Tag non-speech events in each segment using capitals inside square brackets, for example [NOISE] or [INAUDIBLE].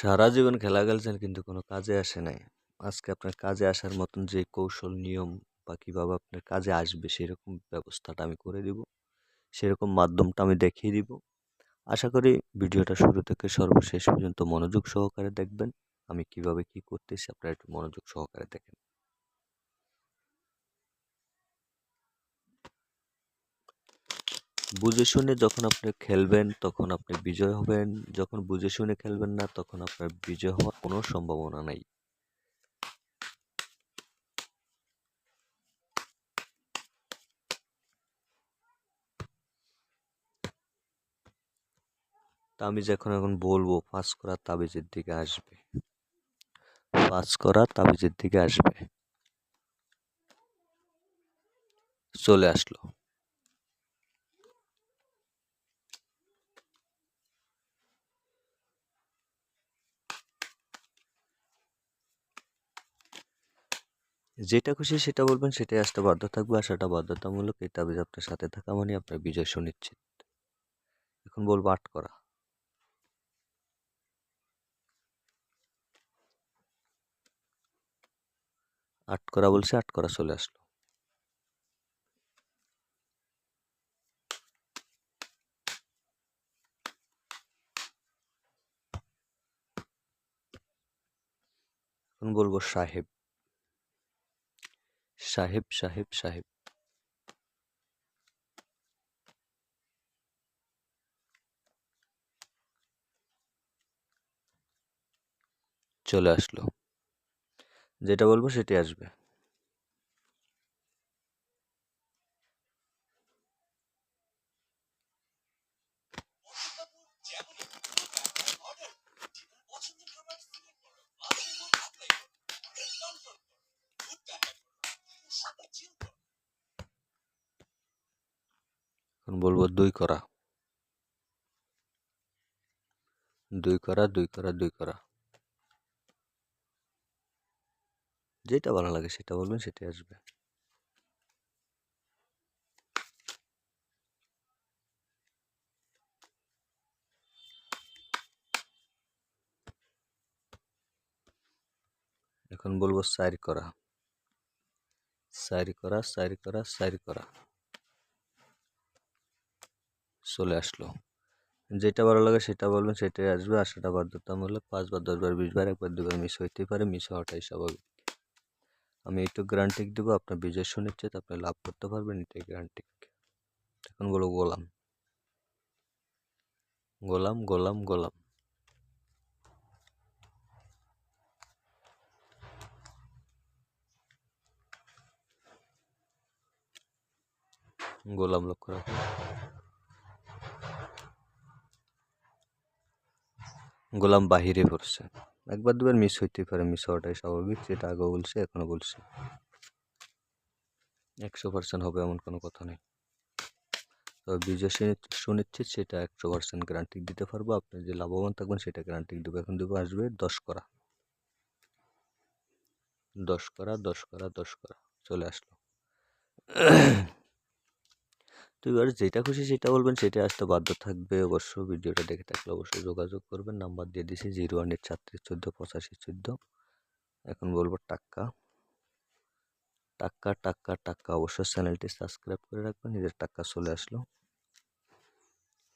সারা জীবন খেলা খেলছেন কিন্তু কোনো কাজে আসে নাই। আজকে আপনার কাজে আসার মতন যে কৌশল, নিয়ম বা কীভাবে আপনার কাজে আসবে সেরকম ব্যবস্থাটা আমি করে দিব। সেরকম মাধ্যমটা আমি দেখিয়ে দিব। আশা করি ভিডিওটা শুরু থেকে সর্বশেষ পর্যন্ত মনোযোগ সহকারে দেখবেন। আমি কীভাবে কি করতেছি আপনারা একটু মনোযোগ সহকারে দেখেন। বুঝে শুনে যখন আপনি খেলবেন, তখন আপনি বিজয় হবেন। যখন বুঝে শুনে খেলবেন না, তখন আপনার বিজয় হওয়ার কোনো সম্ভাবনা নাই। তা আমি যখন এখন বলব, পাস করা তাবিজের দিকে আসবে। পাস করা তাবিজের দিকে আসবে। চলে আসলো। যেটা খুশি সেটা বলবেন, সেটাই আসতে বাধ্য থাকবে আসাটা বাধ্যতামূলক এই তাবিজ আপনার সাথে থাকা মানে আপনার বিজয় সুনিশ্চিত। এখন বলব আট করা। আট করা বলছে, আট করা চলে আসলো। এখন বলব সাহেব। সাহেব সাহেব সাহেব। চলে আসলো। যেটা বলব সেটাই আসবে। এখন বলব দুই করা। দুই করা দুই করা দুই করা। যেটা ভালো লাগে সেটা বলবেন, সেটাই আসবে। এখন বলব সাইর করা। সাইর করা সাইর করা সাইর করা। চলে আসলো। যেটা ভালো লাগে সেটা বলবেন, সেটাই আসবে। আসাটা বাধ্যতামূলক পাঁচবার দশবার বিশবার একবার, দুবার মিস হইতেই পারে, মিস হওয়াটাই স্বাভাবিক। আমি একটু গ্যারান্টিক দেবো, আপনার বিজয় সুনিশ্চিত, আপনি লাভ করতে পারবেন, এটাই গ্যারান্টিক এখন বলো, গোলাম। গোলাম গোলাম গোলাম। গোলাম লক্ষ্য রাখুন। গোলাম বাহিরে পড়ছে। একবার দুবার মিস হইতে পারে মিস হওয়াটাই স্বাভাবিক সেটা আগেও বলছে, এখনও বলছে। একশো পার্সেন্ট হবে এমন কোনো কথা নেই। তবে বিজয় সুনিশ্চিত সেটা একশো পার্সেন্ট গ্যারান্টি দিতে পারব। আপনি যে লাভবান থাকবেন সেটা গ্যারান্টি দেবো। এখন দেবো আসবে দশ করা। দশ করা দশ করা দশ করা। চলে আসলো। তো এবার যেটা খুশি সেটা বলবেন সেটা আসতে বাধ্য থাকবে। অবশ্য ভিডিওটা দেখে থাকলে অবশ্যই যোগাযোগ করবেন। নাম্বার দিয়ে দিছি জিরো ওয়ান এইট ছাত্রিশ চোদ্দ পঁচাশি চোদ্দ। এখন বলব টাক্কা। টাক্কা টাক্কা টাক্কা। অবশ্যই চ্যানেলটি সাবস্ক্রাইব করে রাখবেন, নিজের টাক্কা চলে আসলো।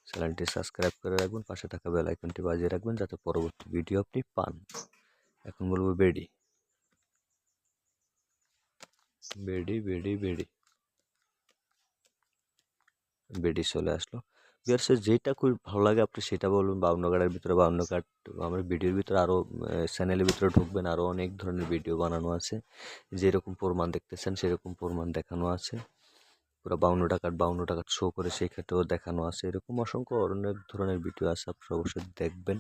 চ্যানেলটি সাবস্ক্রাইব করে রাখবেন, পাশে থাকা বেল আইকনটি বাজিয়ে রাখবেন, যাতে পরবর্তী ভিডিও আপনি পান। এখন বলব বেডি। বেডি বেডি বেডি। বেডি চলে আসলো। বিয়ার্সের যেটা খুব ভালো লাগে আপনি সেটা বলবেন বাউন্ন কার্ডের ভিতরে বাউন্ন কার্ড আমার ভিডিওর ভিতরে আরও চ্যানেলের ভিতরে ঢুকবেন আরও অনেক ধরনের ভিডিও বানানো আছে। যেরকম প্রমাণ দেখতেছেন, সেরকম প্রমাণ দেখানো আছে। পুরো বাউন্ন টাকার বাউন্ন টাকা শো করে সেই ক্ষেত্রেও দেখানো আছে। এরকম অসংখ্য অনেক ধরনের ভিডিও আছে আপনি অবশ্যই দেখবেন।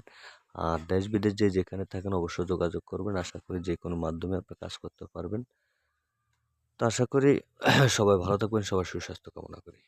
আর দেশ বিদেশ যে যেখানে থাকেন, অবশ্যই যোগাযোগ করবেন। আশা করি যে কোনো মাধ্যমে আপনি কাজ করতে পারবেন। তো আশা করি [CLEARS THROAT] সবাই ভালো থাকবেন, সবার সুস্বাস্থ্য কামনা করি।